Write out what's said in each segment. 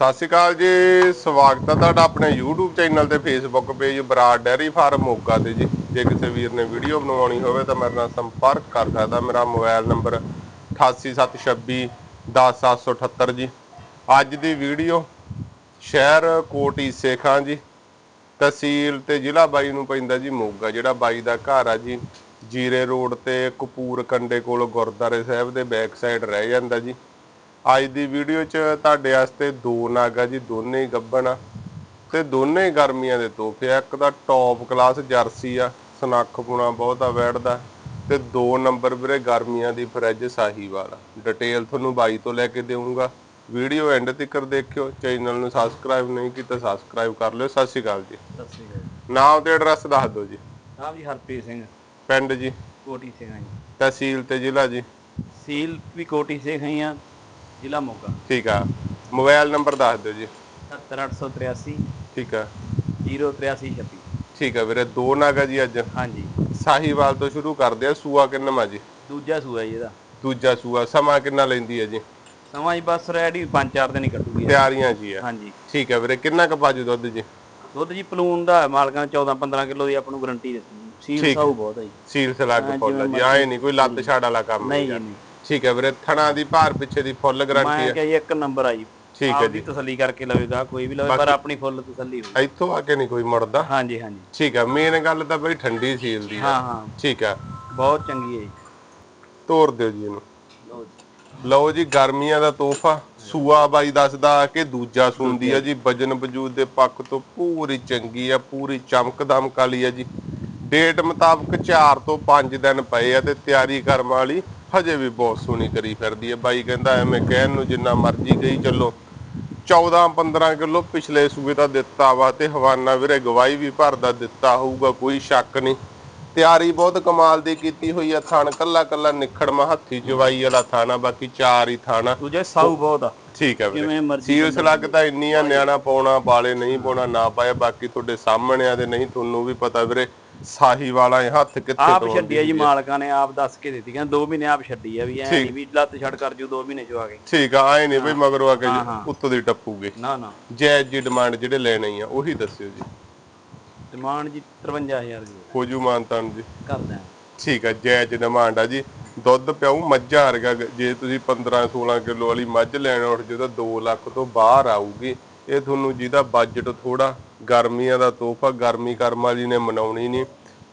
ਸਤਿ ਸ਼੍ਰੀ ਅਕਾਲ ਜੀ, ਸਵਾਗਤ ਹੈ ਤੁਹਾਡਾ ਆਪਣੇ YouTube ਚੈਨਲ ਤੇ Facebook page Brar dairy farm Moga ਤੇ ਜੀ। ਜੇ ਕਿਸੇ ਵੀਰ ਨੇ ਵੀਡੀਓ ਬਣਵਾਉਣੀ ਹੋਵੇ ਤਾਂ ਮੇਰੇ ਨਾਲ ਸੰਪਰਕ ਕਰ ਸਕਦਾ। ਮੇਰਾ ਮੋਬਾਈਲ ਨੰਬਰ 88726 10778 ਜੀ। ਅੱਜ ਦੀ ਵੀਡੀਓ ਸ਼ਹਿਰ ਕੋਟੀ ਸੇਖਾਂ ਜੀ। ਤਹਿਸੀਲ ਤੇ ਜ਼ਿਲ੍ਹਾ ਬਾਈ ਨੂੰ ਪੈਂਦਾ ਜੀ ਮੋਗਾ, ਜਿਹੜਾ ਬਾਈ ਦਾ ਘਰ ਆ ਜੀ। ਜੀਰੇ ਰੋਡ ਤੇ ਕਪੂਰ ਕੰਡੇ ਕੋਲ ਗੁਰਦਾਰੇ ਸਾਹਿਬ ਦੇ ਬੈਕ ਸਾਈਡ ਰਹਿ ਜਾਂਦਾ ਜੀ। ਅੱਜ ਦੀ ਵੀਡੀਓ 'ਚ ਤੁਹਾਡੇ ਵਾਸਤੇ ਦੋ ਨਾਗਾ ਜੀ ਦੋਨੇ ਹੀ ਗੱਭਣ ਆ ਤੇ ਦੋਨੇ ਹੀ ਗਰਮੀਆਂ ਦੇ ਤੋਹਫੇ ਆ। ਇੱਕ ਦਾ ਟੌਪ ਕਲਾਸ ਜਰਸੀ ਆ ਸਨੱਖ ਪੁਣਾ ਬਹੁਤਾ ਵੈੜਦਾ ਤੇ ਦੋ ਨੰਬਰ ਵੀਰੇ ਗਰਮੀਆਂ ਦੀ ਫਰਿੱਜ ਸਾਹੀਵਾਲ ਡਿਟੇਲ ਤੁਹਾਨੂੰ ਬਾਈ ਤੋਂ ਲੈ ਕੇ ਦੇਵਾਂਗਾ ਵੀਡੀਓ ਐਂਡ ਤੱਕ ਦੇਖਿਓ ਚੈਨਲ ਨੂੰ ਸਬਸਕ੍ਰਾਈਬ ਨਹੀਂ ਕੀਤਾ ਸਬਸਕ੍ਰਾਈਬ ਕਰ ਲਿਓ। ਸਤਿ ਸ਼੍ਰੀ ਅਕਾਲ ਜੀ। ਸਤਿ ਸ੍ਰੀ ਅਕਾਲ ਨਾਮ ਤੇ ਐਡਰੈਸ ਦੱਸ ਦਿਓ ਜੀ। ਨਾਮ ਜੀ ਹਰਪ੍ਰੀਤ ਸਿੰਘ। ਪਿੰਡ ਜੀ। ਕੋਟੀ ਸਿੰਘ ਜੀ। ਤਹਿਸੀਲ ਤੇ ਜ਼ਿਲ੍ਹਾ ਜੀ। ਸੀਲ ਵੀ ਕੋਟੀ ਸਿੰਘ ਹੀ ਆ। ਜ਼ਿਲ੍ਹਾ ਮੋਗਾ। ਠੀਕ ਆ। ਮੋਬਾਈਲ ਨੰਬਰ ਦੱਸ ਦਿਓ ਜੀ। 70883 ਠੀਕ ਆ। 08326 ਠੀਕ ਆ ਵੀਰੇ ਦੋ ਨਾਗਾ ਜੀ ਅੱਜ। ਹਾਂਜੀ। ਸਾਹੀਵਾਲ ਤੋਂ ਸ਼ੁਰੂ ਕਰਦੇ ਆ ਸੂਆ ਕਿੰਨਾ ਜੀ? ਦੂਜਾ ਸੂਆ ਜੀ ਇਹਦਾ। ਦੂਜਾ ਸੂਆ ਸਮਾਂ ਕਿੰਨਾ ਲੈਂਦੀ ਹੈ ਜੀ? ਸਮਾਂ ਜੀ ਬਸ ਰੈਡੀ 5-4 ਦਿਨ ਹੀ ਕੱਢੂਗੀ। ਤਿਆਰੀਆਂ ਜੀ ਆ। ਹਾਂਜੀ। ਠੀਕ ਹੈ ਵੀਰੇ ਕਿੰਨਾ ਕੁ ਬਾਜੂ ਦੁੱਧ ਜੀ? ਦੁੱਧ ਜੀ ਪਲੂਨ ਦਾ ਹੈ, ਮਾਲਕਾਂ ਨੇ 14-15 ਕਿਲੋ ਦੀ ਆਪਾਂ ਨੂੰ ਗਾਰੰਟੀ ਦਿੱਤੀ। ਸੀਲ। ਸਾਊ ਬਹੁਤ ਹੈ ਜੀ। ਸੀਲ ਸਲਾਗ ਹਾਂ, ਫੁੱਲ ਜੀ ਆਏ ਨਹੀਂ ਕੋਈ ਲੱਤ ਛਾੜ ਵਾਲਾ ਕੰਮ ਨਹੀਂ ਜੀ ਠੀਕ ਹੈ ਵੀਰੇ ਥਣਾ ਦੀ ਭਾਰ ਪਿੱਛੇ ਦੀ ਫੁੱਲ ਗਾਰੰਟੀ ਮੈਂ ਹੈ। ਕਿਹਾ ਜੀ ਇੱਕ ਨੰਬਰ ਆ ਜੀ। ਠੀਕ ਹੈ ਆਪਦੀ ਤਸੱਲੀ ਕਰਕੇ ਲਵੇਗਾ ਕੋਈ ਵੀ ਲਵੇ ਪਰ ਆਪਣੀ ਫੁੱਲ ਤਸੱਲੀ ਹੋਵੇ। ਇੱਥੋਂ ਆ ਕੇ ਨਹੀਂ ਕੋਈ ਮੁੜਦਾ। ਹਾਂਜੀ ਹਾਂਜੀ। ਠੀਕ ਹੈ ਮੇਨ ਗੱਲ ਤਾਂ ਬਈ ਠੰਡੀ ਸੀਲ ਦੀ ਹੈ। ਹਾਂ ਹਾਂ। ਠੀਕ ਹੈ। ਬਹੁਤ ਚੰਗੀ ਹੈ ਜੀ। ਤੋੜ ਦਿਓ ਜੀ ਇਹਨੂੰ। ਲਓ ਜੀ। ਜੀ ਗਰਮੀਆਂ ਦਾ ਤੋਹਫਾ। ਸੂਆ ਬਾਈ ਦੱਸਦਾ ਕਿ ਦੂਜਾ ਸੁੰਦੀ ਆ ਜੀ ਵਜਨ ਵਜੂਦ ਦੇ ਪੱਖ ਤੋਂ ਪੂਰੀ ਚੰਗੀ ਆ ਪੂਰੀ ਚਮਕ ਦਮਕ ਵਾਲੀ ਆ ਜੀ। ਡੇਟ ਮੁਤਾਬਕ 4 ਤੋਂ 5 ਦਿਨ ਪਏ ਆ ਤੇ ਤਿਆਰੀ ਕਰਮ ਵਾਲੀ ਹਜੇ ਵੀ ਬਹੁਤ ਸੋਹਣੀ ਕਰੀ ਫਿਰਦੀ ਆ ਬਾਈ ਕਹਿੰਦਾ ਐਵੇਂ ਕਹਿਣ ਨੂੰ ਜਿੰਨਾ ਮਰਜ਼ੀ ਗਈ ਚੱਲੋ। 14 15 ਕਿਲੋ ਪਿਛਲੇ ਸੂਏ ਦਾ ਦਿੱਤਾ ਵਾ ਤੇ ਹਵਾਨਾ ਵੀਰੇ ਗਵਾਈ ਵੀ ਭਰਦਾ ਦਿੱਤਾ ਹੋਊਗਾ ਕੋਈ ਸ਼ੱਕ ਨਹੀਂ। ਤਿਆਰੀ ਬਹੁਤ ਕਮਾਲ ਦੀ ਕੀਤੀ ਹੋਈ ਆ ਥਣ ਕੱਲਾ ਕੱਲਾ ਨਿਖੜਮਾ ਹੱਥੀ ਜਵਾਈ ਵਾਲਾ ਥਾਣਾ ਬਾਕੀ ਚਾਰ ਹੀ ਥਾਣਾ। ਦੂਜੇ ਸਾਊ ਬਹੁਤ ਆ। ਠੀਕ ਹੈ ਵੀਰੇ। ਸੀਲਸ ਲੱਗਦਾ ਇੰਨੀ ਆ ਨਿਆਣਾ ਪਾਉਣਾ ਬਾਲੇ ਨਹੀਂ ਪਾਉਣਾ ਨਾ ਪਾਇਆ ਬਾਕੀ ਤੁਹਾਡੇ ਸਾਹਮਣੇ ਆ ਤੇ ਨਹੀਂ ਤੁਹਾਨੂੰ ਵੀ ਪਤਾ ਵੀਰੇ। ਸਾਹੀ ਵਾਲਾ ਇਹ ਹੱਥ ਕਿੱਥੇ ਆਪ ਤੋੜਦੀ ਛੱਡੀ ਆ ਜੀ। ਮਾਲਕਾਂ ਨੇ ਆਪ ਦੱਸ ਕੇ ਦਿੱਤੀ। ਕਹਿੰਦੇ 2 ਮਹੀਨੇ ਆਪ ਛੱਡੀ ਆ ਵੀ ਐ ਨਹੀਂ ਵੀ ਲੱਤ ਛੱਡ ਕਰ ਜੂ 2 ਮਹੀਨੇ ਚ ਆ ਗਏ ਠੀਕ ਆ ਆਏ ਨਹੀਂ ਬਈ ਮਗਰੋਂ ਆ ਕੇ। ਉੱਤੋਂ ਦੀ ਟੱਪੂਗੇ। ਨਾ ਨਾ। ਜਾਇਜ਼ ਜੀ ਡਿਮਾਂਡ ਜਿਹੜੇ ਲੈਣੇ ਆ ਉਹੀ ਦੱਸਿਓ ਜੀ। ਡਿਮਾਂਡ ਜੀ 53000 ਦੀ ਹੋ। ਜੂ ਮਾਨਤਾਨ ਜੀ। ਕਰਦੇ ਠੀਕ ਆ ਜਾਇਜ਼ ਡਿਮਾਂਡ ਆ ਜੀ। ਦੁੱਧ ਪਿਆਉ ਮੱਝਾਂ ਵਰਗਾ ਜੇ ਤੁਸੀਂ 15 16 ਕਿਲੋ ਵਾਲੀ ਮੱਝ ਲੈਣ ਉੱਠ ਤਾਂ 2 ਲੱਖ ਤੋਂ ਬਾਹਰ ਆਊਗੀ ਇਹ ਤੁਹਾਨੂੰ ਜਿਹਦਾ ਬਜਟ ਥੋੜਾ ਗਰਮੀਆਂ ਦਾ ਤੋਹਫਾ ਗਰਮੀ ਕਰਮ ਵਾਲੀ ਨੇ ਮਨਾਉਣੀ ਨਹੀਂ।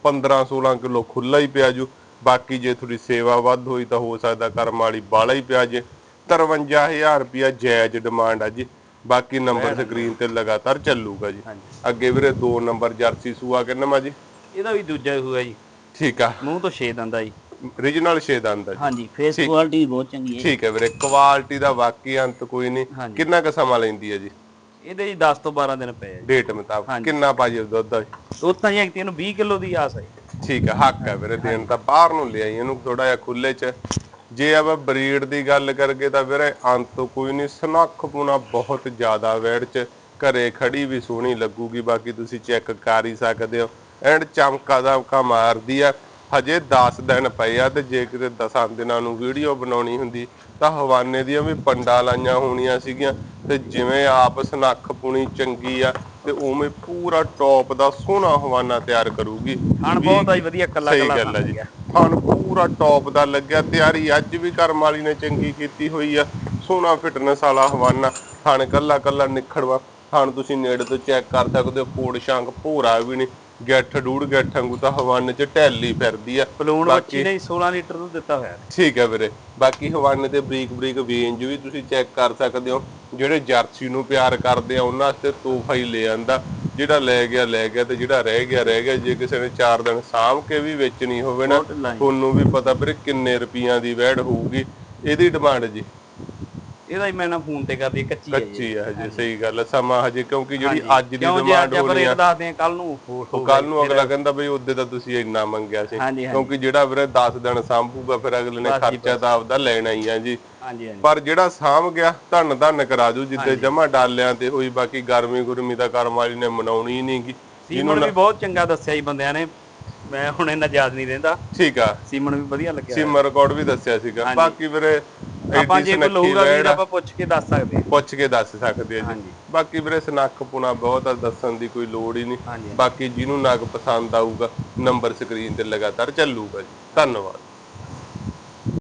15 16 ਕਿਲੋ ਖੁੱਲਾ ਹੀ ਪਿਆ ਜੂ। ਬਾਕੀ ਜੇ ਤੁਹਾਡੀ ਸੇਵਾ ਵੱਧ ਹੋਈ ਤਾਂ ਹੋ ਸਕਦਾ ਕਰਮ ਵਾਲੀ ਬਾਲਾ ਹੀ ਪਿਆ ਜੇ। 53000 ਰੁਪਿਆ ਜਾਇਜ਼ ਡਿਮਾਂਡ ਆ ਜੀ। ਬਾਕੀ ਨੰਬਰ ਸਕਰੀਨ ਤੇ ਲਗਾਤਾਰ ਚੱਲੂਗਾ ਜੀ। ਅੱਗੇ ਵੀਰੇ 2 ਨੰਬਰ ਜਰਸੀ ਸੂਆ ਕਿੰਨਾ ਜੀ? ਇਹਦਾ ਵੀ ਦੂਜਾ ਹੀ ਹੋਇਆ ਜੀ। ਠੀਕ ਆ। ਮੂੰਹ ਤੋਂ 6 ਦੰਦਾ ਜੀ। ਰੀਜਨਲ ਛੇ ਦੰਦ ਆ ਜੀ। ਹਾਂਜੀ ਫੇਸ ਕੁਆਲਿਟੀ ਬਹੁਤ ਚੰਗੀ ਹੈ ਠੀਕ ਹੈ ਵੀਰੇ ਕੁਆਲਿਟੀ ਦਾ ਵਾਕਈ ਅੰਤ ਕੋਈ ਨਹੀਂ। ਕਿੰਨਾ ਕੁ ਸਮਾਂ ਲੈਂਦੀ ਹੈ ਜੀ? ਇਹਦੇ ਜੀ 10 ਤੋਂ 12 ਦਿਨ ਪਏ ਆ ਜੀ। ਡੇਟ ਮੁਤਾਬਕ। ਹਾਂਜੀ। ਕਿੰਨਾ ਪਾਜੀ ਦੁੱਧ ਦਾ ਉਹ ਤਾਂ ਜੀ ਇਹਨੂੰ 20 ਕਿਲੋ ਦੀ ਆਸ ਹੈ ਠੀਕ ਹੈ ਹੱਕ ਹੈ ਵੀਰੇ ਦੇਣ ਤਾਂ ਬਾਹਰ ਨੂੰ ਲਿਆਈ ਇਹਨੂੰ ਥੋੜਾ ਜਿਹਾ ਖੁੱਲੇ ਚ। ਜੇ ਆਪਾਂ ਬਰੀਡ ਦੀ ਗੱਲ ਕਰਗੇ ਤਾਂ ਵੀਰੇ ਅੰਤ ਕੋਈ ਨਹੀਂ ਸਨੱਖ ਪੁਣਾ ਬਹੁਤ ਜ਼ਿਆਦਾ ਵੈੜ ਚ। ਘਰੇ ਖੜੀ ਵੀ ਸੋਹਣੀ ਲੱਗੂਗੀ ਬਾਕੀ ਤੁਸੀਂ ਚੈੱਕ ਕਰ ਹੀ ਸਕਦੇ ਹੋ। ਐਂਡ ਚਮਕਾ ਦਮਕਾ ਮਾਰਦੀ ਆ। ਹਜੇ 10 ਦਿਨ ਪਏ ਆ ਤੇ ਜੇ ਕਿਤੇ 10 ਦਿਨਾਂ ਨੂੰ ਵੀਡੀਓ ਬਣਾਉਣੀ ਹੁੰਦੀ ਤਾਂ ਹਵਾਨੇ ਦੀਆਂ ਵੀ ਪੰਡਾ ਲਾਈਆਂ ਹੋਣੀਆਂ ਸੀਗੀਆਂ। ਤੇ ਜਿਵੇਂ ਆਪ ਸਨੱਖ ਪੁਣੀ ਚੰਗੀ ਆ ਤੇ ਉਵੇਂ ਪੂਰਾ ਟੌਪ ਦਾ ਸੋਹਣਾ ਹਵਾਨਾ ਤਿਆਰ ਕਰੂਗੀ। ਖਾਣ ਬਹੁਤ ਆ ਜੀ ਵਧੀਆ ਕੱਲਾ ਸਹੀ ਕੱਲਾ ਗੱਲ ਹੈ ਜੀ। ਥਣ ਪੂਰਾ ਟੌਪ ਦਾ ਲੱਗਿਆ ਤਿਆਰੀ ਅੱਜ ਵੀ ਕਰਮ ਵਾਲੀ ਨੇ ਚੰਗੀ ਕੀਤੀ ਹੋਈ ਆ। ਸੋਹਣਾ ਫਿਟਨੈਸ ਵਾਲਾ ਹਵਾਨਾ ਥਣ ਕੱਲਾ ਕੱਲਾ ਨਿਖੜਵਾ। ਥਣ ਤੁਸੀਂ ਨੇੜੇ ਤੋਂ ਚੈੱਕ ਕਰ ਸਕਦੇ ਹੋ ਪੋੜ ਸ਼ਾਂਕ ਭੋਰਾ ਵੀ ਨਹੀਂ। ਗੱਠ ਡੂੜ ਗੱਠ ਵਾਂਗੂ ਤਾਂ ਹਵਾਨੇ 'ਚ ਢੈਲੀ ਫਿਰਦੀ ਆ। ਪਲੂਣ ਬੱਚੀ ਨੇ 16 ਲੀਟਰ ਦੁੱਧ ਦਿੱਤਾ ਹੋਇਆ ਠੀਕ ਹੈ ਵੀਰੇ। ਬਾਕੀ ਹਵਾਨੇ ਤੇ ਬਰੀਕ ਬਰੀਕ ਵੇਂਜ ਵੀ ਤੁਸੀਂ ਚੈੱਕ ਕਰ ਸਕਦੇ ਹੋ। ਜਿਹੜੇ ਜਰਸੀ ਨੂੰ ਪਿਆਰ ਕਰਦੇ ਆ ਉਹਨਾਂ ਵਾਸਤੇ ਤੋਹਫਾ ਹੀ ਲੈ ਆਂਦਾ। ਜਿਹੜਾ ਲੈ ਗਿਆ ਲੈ ਗਿਆ ਤੇ ਜਿਹੜਾ ਰਹਿ ਗਿਆ ਰਹਿ ਗਿਆ। ਜੇ ਕਿਸੇ ਨੇ 4 ਦਿਨ ਸਾਂਭ ਕੇ ਵੀ ਵੇਚਣੀ ਹੋਵੇ ਨਾ। ਤੁਹਾਨੂੰ ਵੀ ਪਤਾ ਵੀਰੇ ਕਿੰਨੇ ਰੁਪਈਆਂ ਦੀ ਵੈੜ ਹੋਊਗੀ। ਇਹਦੀ ਡਿਮਾਂਡ ਜੀ। ਇਹਦਾ ਹੀ ਮੈਂ ਨਾ ਫੋਨ ਤੇ ਕਰਦੀ ਕੱਚੀ ਹੈ ਜੀ। ਕੱਚੀ ਆ ਹਜੇ ਸਹੀ ਗੱਲ ਆ, ਸਮਾਂ ਹਜੇ ਕਿਉਂਕਿ ਜਿਹੜੀ। ਅੱਜ ਦੀ ਜੇ ਡਿਮਾਂਡ ਹੋਣੀ ਰੇਟ ਆ ਦੱਸਦੇ ਆ ਕੱਲ ਨੂੰ ਹੋਰ ਉਹ ਕੱਲ ਨੂੰ ਅਗਲਾ ਕਹਿੰਦਾ ਬਈ ਉਹਦੇ ਤਾਂ ਤੁਸੀਂ ਇੰਨਾ ਮੰਗਿਆ ਸੀ। ਕਿਉਂਕਿ ਜਿਹੜਾ ਵੀਰੇ 10 ਦਿਨ ਸਾਂਭੂਗਾ ਫਿਰ ਅਗਲੇ ਨੇ ਜੀ, ਖਰਚਾ ਤਾਂ ਆਪਦਾ ਲੈਣਾ ਹੀ ਆ ਜੀ। ਪਰ ਜਿਹੜਾ ਸਾਂਭ ਗਿਆ ਧੰਨ ਧੰਨ ਕਰਾ ਦੂ ਜਿੱਦੇ ਜਮਾ ਡਾਲਿਆਂ ਤੇ ਹੋਈ ਬਾਕੀ ਗਰਮੀ ਗੁਰਮੀ ਦਾ ਕਰਮ ਵਾਲੀ ਨੇ ਮਨਾਉਣੀ ਨਹੀਂਗੀ ਸੀਮਨ ਵੀ ਬਹੁਤ ਚੰਗਾ ਦੱਸਿਆ ਜੀ ਬੰਦਿਆਂ ਨੇ। ਮੈਂ ਹੁਣ ਇਹਨਾਂ ਯਾਦ ਨਹੀਂ ਰਹਿੰਦਾ। ਠੀਕ ਆ। ਸੀਮਨ ਵੀ ਵਧੀਆ ਲੱਗਿਆ ਸਿਮ ਰਿਕਾਰਡ ਵੀ ਦੱਸਿਆ ਸੀਗਾ। ਬਾਕੀ ਵੀਰੇ ਆਪਾਂ ਜੇ ਕੋਈ ਲਊਗਾ ਆਪਾਂ ਪੁੱਛ ਕੇ ਦੱਸ ਸਕਦੇ ਹਾਂ। ਪੁੱਛ ਕੇ ਦੱਸ ਸਕਦੇ ਆ ਜੀ। ਬਾਕੀ ਵੀਰੇ ਸਨੱਖ ਪੁਣਾ ਬਹੁਤ ਆ ਦੱਸਣ ਦੀ ਕੋਈ ਲੋੜ ਹੀ ਨਹੀਂ। ਬਾਕੀ ਜਿਹਨੂੰ ਨਗ ਪਸੰਦ ਆਊਗਾ ਨੰਬਰ ਸਕਰੀਨ ਤੇ ਲਗਾਤਾਰ ਚੱਲੂਗਾ ਜੀ। ਧੰਨਵਾਦ।